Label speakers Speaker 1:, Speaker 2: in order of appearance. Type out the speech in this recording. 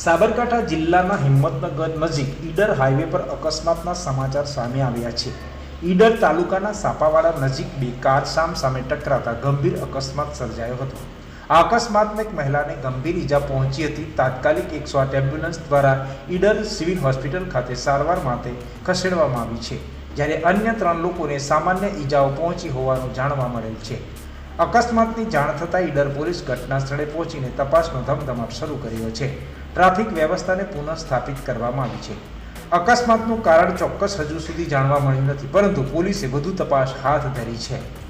Speaker 1: સાબરકાંઠા જિલ્લાના હિંમતનગર નજીક ઈડર હાઈવે પર અકસ્માતના સમાચાર સામે આવ્યા છે. ઈડર તાલુકાના સાપાવાડા નજીક બે કાર સામ સામે ટકરાતા ગંભીર અકસ્માત સર્જાયો હતો. આ અકસ્માતમાં એક મહિલાને ગંભીર ઈજા પહોંચી હતી. તાત્કાલિક એકસો આઠ એમ્બ્યુલન્સ દ્વારા ઈડર સિવિલ હોસ્પિટલ ખાતે સારવાર માટે ખસેડવામાં આવી છે, જ્યારે અન્ય ત્રણ લોકોને સામાન્ય ઈજાઓ પહોંચી હોવાનું જાણવા મળેલ છે. અકસ્માતની જાણ થતાં ઈડર પોલીસ ઘટના સ્થળે પહોંચીને તપાસનો ધમધમાટ શરૂ કર્યો છે. ટ્રાફિક વ્યવસ્થાને પુનઃસ્થાપિત કરવામાં આવી છે. અકસ્માતનું કારણ ચોક્કસ હજુ સુધી જાણવા મળ્યું નથી, પરંતુ પોલીસે વધુ તપાસ હાથ ધરી છે.